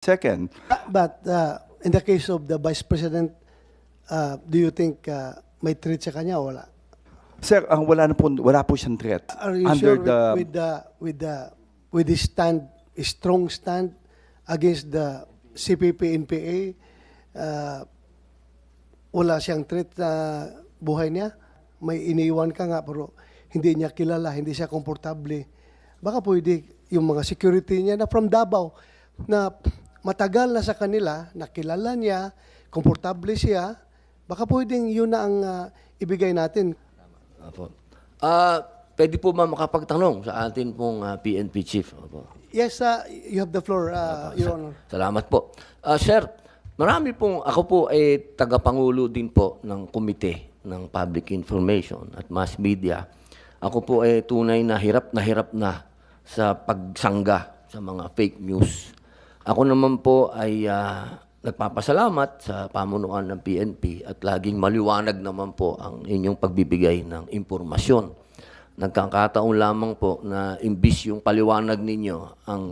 Second, But uh, in the case of the Vice President, uh, do you think uh, may threat sa kanya o wala? sir, ang wala na po wala po siyang threat Are you under sure the with, the with the with the stand, a strong stand against the CPP NPA, uh, wala siyang threat sa buhay niya? May iniwan ka nga pero hindi niya kilala, hindi siya komportable. Baka pwede yung mga security niya na from Davao na matagal na sa kanila, nakilala niya, komportable siya, baka pwedeng yun na ang uh, ibigay natin. Opo. Ah, pwede po ba makapagtanong sa atin pong ah, PNP chief? Opo. Yes, uh, you have the floor, uh, Your Honor. Salamat po. Ah, sir, marami pong, ako po ay tagapangulo din po ng komite ng public information at mass media. Ako po ay tunay na hirap na hirap na sa pagsangga sa mga fake news. Ako naman po ay ah, nagpapasalamat sa pamunuan ng PNP at laging maliwanag naman po ang inyong pagbibigay ng impormasyon. Nagkakataon lamang po na imbis yung paliwanag ninyo ang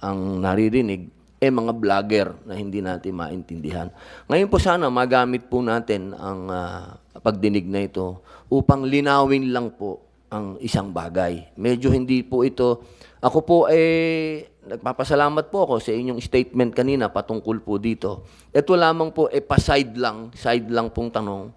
ang naririnig eh mga vlogger na hindi natin maintindihan. Ngayon po sana magamit po natin ang ah, pagdinig na ito upang linawin lang po ang isang bagay. Medyo hindi po ito ako po eh nagpapasalamat po ako sa inyong statement kanina patungkol po dito. Ito lamang po eh pa-side lang, side lang pong tanong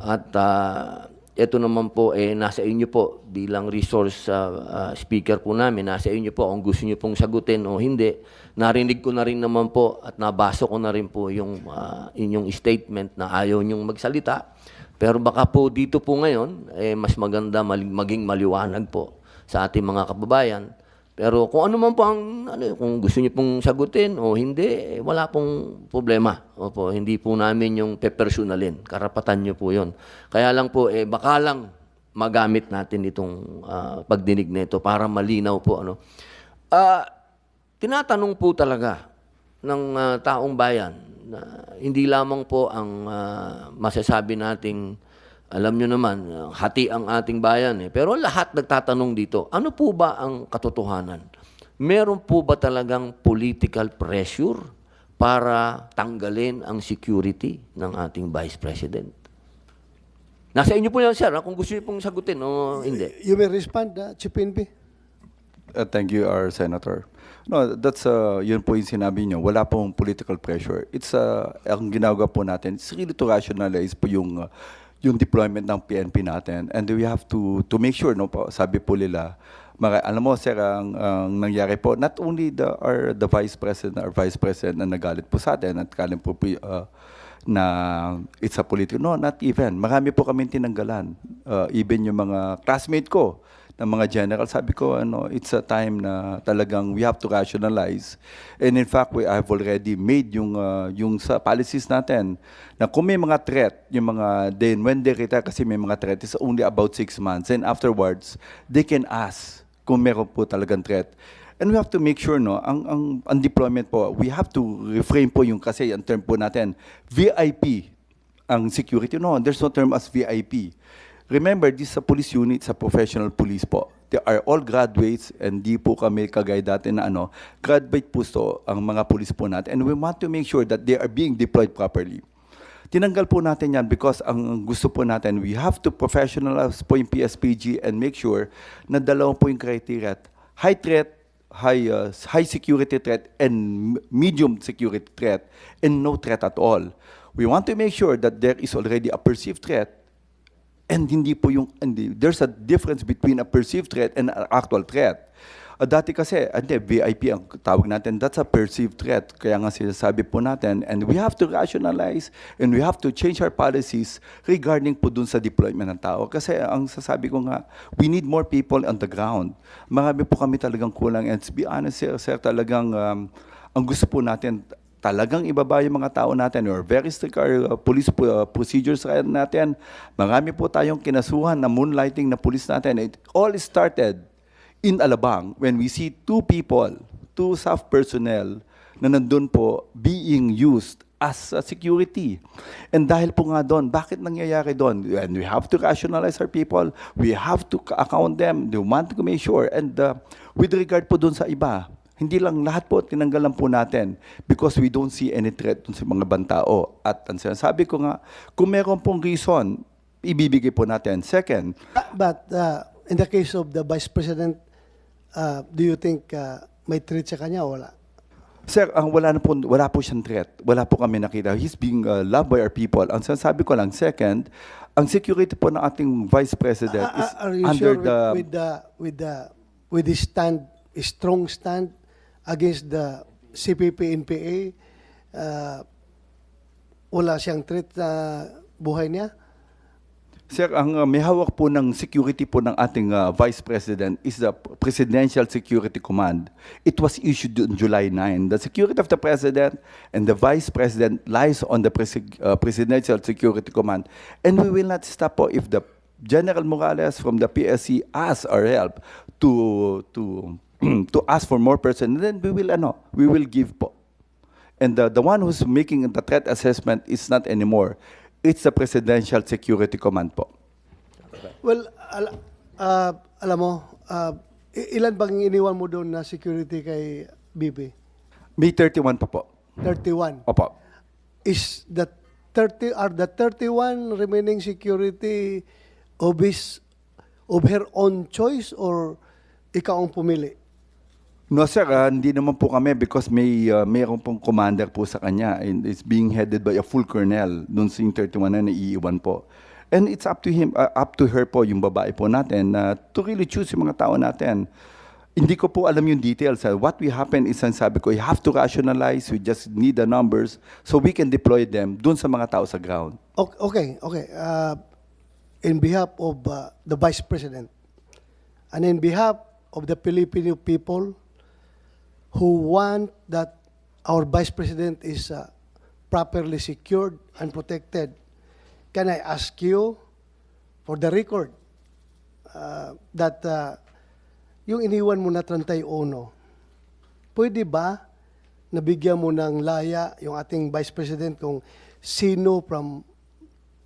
at ah, ito naman po eh nasa inyo po bilang resource ah, ah, speaker po namin, nasa inyo po kung gusto niyo pong sagutin o hindi. Narinig ko na rin naman po at nabasa ko na rin po yung ah, inyong statement na ayaw niyong magsalita. Pero baka po dito po ngayon eh mas maganda maging maliwanag po sa ating mga kababayan. Pero kung ano man po ang ano, kung gusto niyo pong sagutin o hindi, eh, wala pong problema. Opo, hindi po namin yung pepersonalin. Karapatan niyo po 'yon. Kaya lang po eh baka lang magamit natin itong ah, pagdinig na ito para malinaw po ano. Ah, tinatanong po talaga ng ah, taong bayan na hindi lamang po ang ah, masasabi nating alam nyo naman, ah, hati ang ating bayan eh. Pero lahat nagtatanong dito, ano po ba ang katotohanan? Meron po ba talagang political pressure para tanggalin ang security ng ating Vice President? Nasa inyo po yan, sir, ah, kung gusto niyo pong sagutin o hindi. You may respond, uh, Chief PNP. Uh, thank you, our Senator. No, that's, uh, yun po yung sinabi niyo. Wala pong political pressure. It's, uh, ang ginagawa po natin, it's really to rationalize po yung, uh, yung deployment ng PNP natin. And we have to, to make sure, no, po, sabi po nila, mara, alam mo, sir, ang, ang nangyari po, not only the, our, the Vice President, our Vice President na nagalit po sa atin, at kalim po, uh, na it's a political. No, not even. Marami po kami tinanggalan. Uh, even yung mga classmate ko, ng mga general, sabi ko, ano, it's a time na talagang we have to rationalize. And in fact, we have already made yung, uh, yung sa policies natin na kung may mga threat, yung mga, then when they retire, kasi may mga threat, is only about six months. And afterwards, they can ask kung meron po talagang threat. And we have to make sure, no, ang, ang, ang deployment po, we have to reframe po yung kasi ang term po natin, VIP ang security. No, there's no term as VIP. Remember, this is a police unit, sa professional police po. They are all graduates and di po kami kagaya dati na ano, graduate po to ang mga police po natin. And we want to make sure that they are being deployed properly. Tinanggal po natin yan because ang gusto po natin, we have to professionalize po yung PSPG and make sure na dalawang po yung criteria. High threat, high, uh, high security threat and medium security threat and no threat at all. We want to make sure that there is already a perceived threat and hindi po yung, hindi, there's a difference between a perceived threat and an actual threat. Uh, dati kasi, hindi, VIP ang tawag natin, that's a perceived threat. Kaya nga sinasabi po natin, and we have to rationalize and we have to change our policies regarding po dun sa deployment ng tao. Kasi ang sasabi ko nga, we need more people on the ground. Marami po kami talagang kulang. And to be honest, sir, sir talagang um, ang gusto po natin, talagang ibaba yung mga tao natin or very strict our uh, police uh, procedures natin. Marami po tayong kinasuhan na moonlighting na police natin. It all started in Alabang when we see two people, two staff personnel na nandun po being used as a security. And dahil po nga doon, bakit nangyayari doon? And we have to rationalize our people. We have to account them. We want to make sure. And uh, with regard po doon sa iba, Hindi lang lahat po, tinanggalan po natin because we don't see any threat dun sa mga bantao. At ang sinasabi ko nga, kung meron pong reason, ibibigay po natin. Second, Uh, But uh, in the case of the Vice President, uh, do you think uh, may threat sa kanya o wala? Sir, ang wala na po, wala po siyang threat. Wala po kami nakita. He's being uh, loved by our people. Ang sinasabi ko lang, second, ang security po ng ating Vice President Uh, is uh, are you under sure with, the... with the with the with his stand, strong stand against the CPP NPA, uh, wala siyang threat sa buhay niya? Sir, ang uh, may hawak po ng security po ng ating uh, Vice President is the Presidential Security Command. It was issued on July 9. The security of the President and the Vice President lies on the Presi- uh, Presidential Security Command. And we will not stop po if the General Morales from the PSC asks our help to to to ask for more person, then we will ano, we will give po. And the, the one who's making the threat assessment is not anymore. It's the Presidential Security Command po. Well, al- uh, alam mo, uh, ilan bang iniwan mo doon na security kay BP? May 31 pa po. 31. Opo. Is the 30 are the 31 remaining security of his of her own choice or ikaw ang pumili? No sir, ah, hindi naman po kami because may uh, mayroon pong commander po sa kanya and it's being headed by a full colonel doon sa yung 31 na naiiwan po. And it's up to him, ah, up to her po, yung babae po natin, na to really choose yung mga tao natin. Hindi ko po alam yung details. ah. What we happen is, ang sabi ko, you have to rationalize, we just need the numbers so we can deploy them doon sa mga tao sa ground. Okay, okay. Uh, in behalf of uh, the Vice President and in behalf of the Filipino people who want that our Vice President is uh, properly secured and protected, can I ask you for the record uh, that uh, yung iniwan mo na 31, pwede ba nabigyan mo ng laya yung ating Vice President kung sino from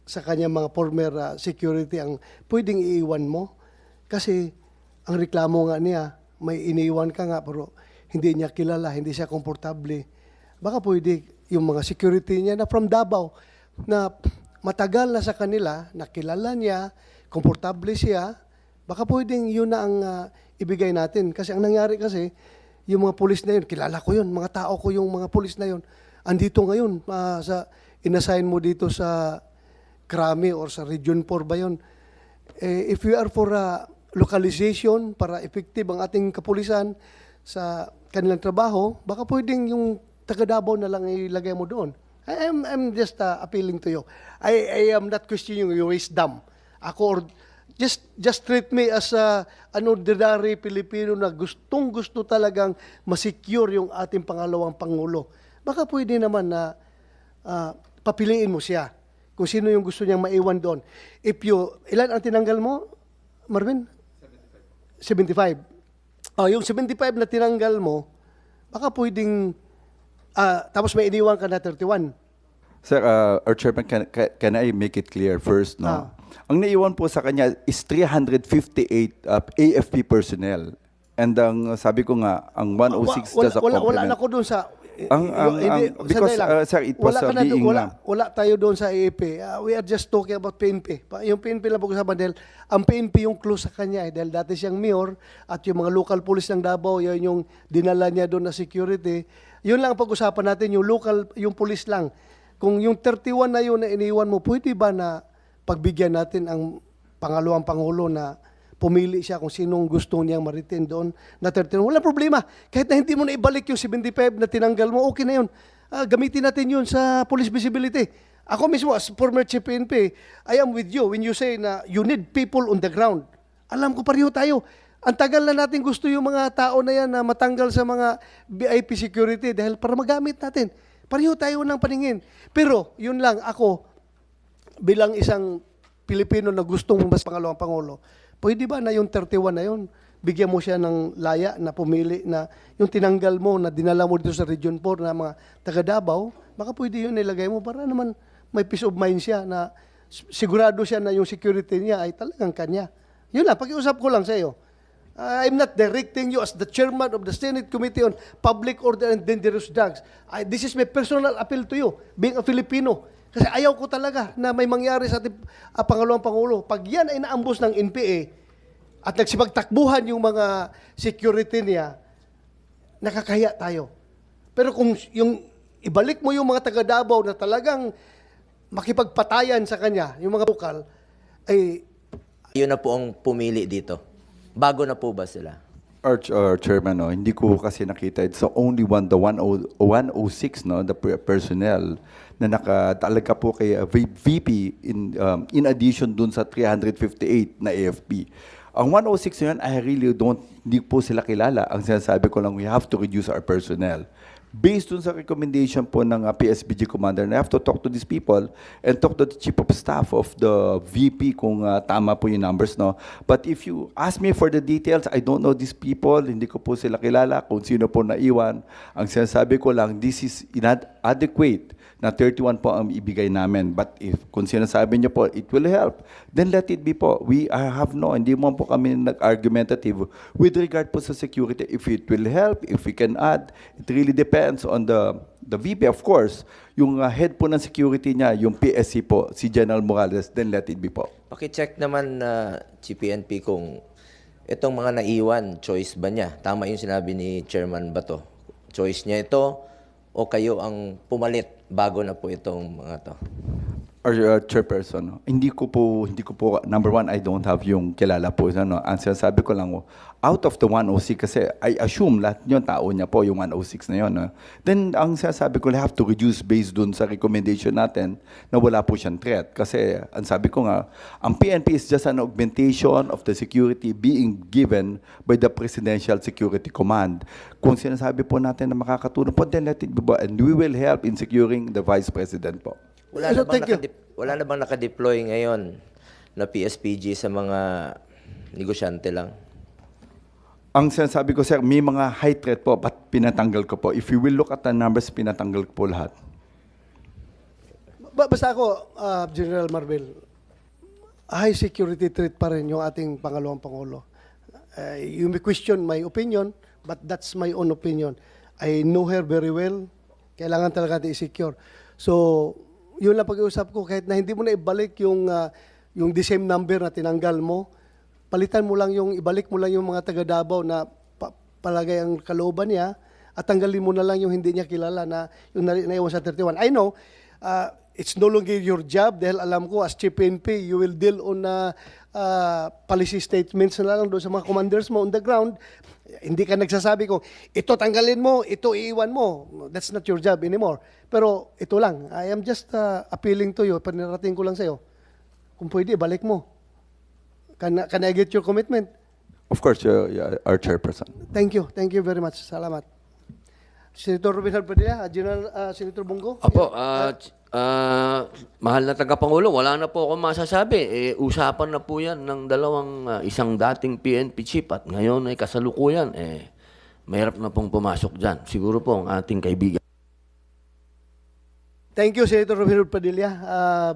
sa kanyang mga former uh, security ang pwedeng iiwan mo? Kasi ang reklamo nga niya, may iniwan ka nga pero hindi niya kilala, hindi siya komportable. Baka pwede yung mga security niya na from Davao na matagal na sa kanila, nakilala niya, komportable siya, baka pwedeng yun na ang uh, ibigay natin. Kasi ang nangyari kasi, yung mga pulis na yun, kilala ko yun, mga tao ko yung mga pulis na yun. Andito ngayon, ah, sa, inassign mo dito sa Krami or sa Region 4 ba yun? Eh, if we are for ah, localization para effective ang ating kapulisan sa kanilang trabaho, baka pwedeng yung taga Davao na lang ilagay mo doon. I am I'm just ah, appealing to you. I, I am not questioning your wisdom. Ako just just treat me as a an ordinary Pilipino na gustong gusto talagang masecure yung ating pangalawang pangulo. Baka pwede naman na ah, papiliin mo siya kung sino yung gusto niyang maiwan doon. If you, ilan ang tinanggal mo, Marvin? 75. Oh, yung 75 na tinanggal mo, baka pwedeng, ah, tapos may iniwan ka na 31. Sir, uh, our chairman, can, can, I make it clear first, no? Ah. Ang naiwan po sa kanya is 358 uh, AFP personnel. And ang sabi ko nga, ang 106 wala, just a wala, wala na ko doon sa Ang- ang- ang- because, lang. uh, sir, it was wala a na doon- being wala, lang. wala tayo doon sa AAP. Uh, we are just talking about PNP. Yung PNP lang pag-usapan dahil ang PNP yung close sa kanya eh, dahil dati siyang mayor at yung mga local police ng Davao, yun yung dinala niya doon na security. Yun lang ang pag-usapan natin, yung local, yung police lang. Kung yung 31 na yun na iniwan mo, pwede ba na pagbigyan natin ang pangalawang pangulo na pumili siya kung sinong gusto niyang maritin doon na 31. Wala problema. Kahit na hindi mo na ibalik yung 75 na tinanggal mo, okay na yun. Ah, gamitin natin yun sa police visibility. Ako mismo, as former chief PNP, I am with you when you say na you need people on the ground. Alam ko pareho tayo. Ang tagal na natin gusto yung mga tao na yan na matanggal sa mga VIP security dahil para magamit natin. Pareho tayo ng paningin. Pero, yun lang, ako, bilang isang Pilipino na gustong mas pangalawang pangulo, pwede ba na yung 31 na yun, bigyan mo siya ng laya na pumili na yung tinanggal mo na dinala mo dito sa Region 4 na mga taga Davao, baka pwede yun ilagay mo para naman may peace of mind siya na sigurado siya na yung security niya ay talagang kanya. Yun lang, pakiusap ko lang sa iyo. Uh, I'm not directing you as the chairman of the Senate Committee on Public Order and Dangerous Drugs. I, this is my personal appeal to you, being a Filipino. Kasi ayaw ko talaga na may mangyari sa ating ah, pangalawang Pangulo. Pag yan ay naambos ng NPA at nagsipagtakbuhan yung mga security niya, nakakahiya tayo. Pero kung yung ibalik mo yung mga taga Davao na talagang makipagpatayan sa kanya, yung mga bukal, ay Yun na po ang pumili dito. Bago na po ba sila? Our, our chairman, no, hindi ko kasi nakita. It's the only one, the 10 106, no, the per- personnel na nakatalaga po kay uh, VP in, um, in addition dun sa 358 na AFP. Ang 106 na yun, I really don't, hindi po sila kilala. Ang sinasabi ko lang, we have to reduce our personnel. Based dun sa recommendation po ng uh, PSBG commander, I have to talk to these people and talk to the chief of staff of the VP kung uh, tama po yung numbers, no? But if you ask me for the details, I don't know these people, hindi ko po sila kilala, kung sino po naiwan. Ang sinasabi ko lang, this is inadequate na 31 po ang ibigay namin. But if kung sinasabi niyo po, it will help, then let it be po. We uh, have no, hindi mo po kami nag-argumentative with regard po sa security. If it will help, if we can add, it really depends on the the VP, of course. Yung uh, head po ng security niya, yung PSC po, si General Morales, then let it be po. Paki-check naman na GPNP kung itong mga naiwan, choice ba niya? Tama yung sinabi ni Chairman Bato. Choice niya ito o kayo ang pumalit bago na po itong mga to? Or uh, chairperson, no? hindi ko po, hindi ko po, number one, I don't have yung kilala po. Ano? Ang sinasabi ko lang, out of the 106, kasi I assume lahat yun, tao niya po, yung 106 na yun. no? Then, ang sinasabi ko, I have to reduce based dun sa recommendation natin na wala po siyang threat. Kasi, ang sabi ko nga, ang PNP is just an augmentation of the security being given by the Presidential Security Command. Kung sinasabi po natin na makakatulong po, then let it be. And we will help in securing the Vice President po. Wala So, na bang, wala na bang nakadeploy ngayon na PSPG sa mga negosyante lang? Ang sinasabi ko, sir, may mga high threat po, but pinatanggal ko po. If you will look at the numbers, pinatanggal ko po lahat. Ba- basta ako, ah, General Marvel, high security threat pa rin yung ating pangalawang Pangulo. Uh, you may question my opinion, but that's my own opinion. I know her very well. Kailangan talaga natin i-secure. So, yun lang pag-iusap ko. Kahit na hindi mo na ibalik yung, ah, yung the same number na tinanggal mo, palitan mo lang yung, ibalik mo lang yung mga taga Davao na pa- palagay ang kalooban niya at tanggalin mo na lang yung hindi niya kilala na yung na- naiwan sa 31. I know, uh, it's no longer your job dahil alam ko as Chief PNP, you will deal on uh, uh, policy statements na lang doon sa mga commanders mo on the ground. Hindi ka nagsasabi kung ito tanggalin mo, ito iiwan mo. That's not your job anymore. Pero ito lang, I am just uh, appealing to you, panirating ko lang sa'yo. Kung pwede, balik mo. Can, can I get your commitment? Of course, uh, yeah, our chairperson. Thank you. Thank you very much. Salamat. Senator Robin Padilla, General uh, Senator Bongo. Apo, ah, ch- ah, mahal na tagapangulo, wala na po ako masasabi. Eh, usapan na po yan ng dalawang ah, isang dating PNP chief at ngayon ay kasalukuyan. Eh, mahirap na pong pumasok dyan. Siguro po ang ating kaibigan. Thank you, Senator Robin Padilla. Uh,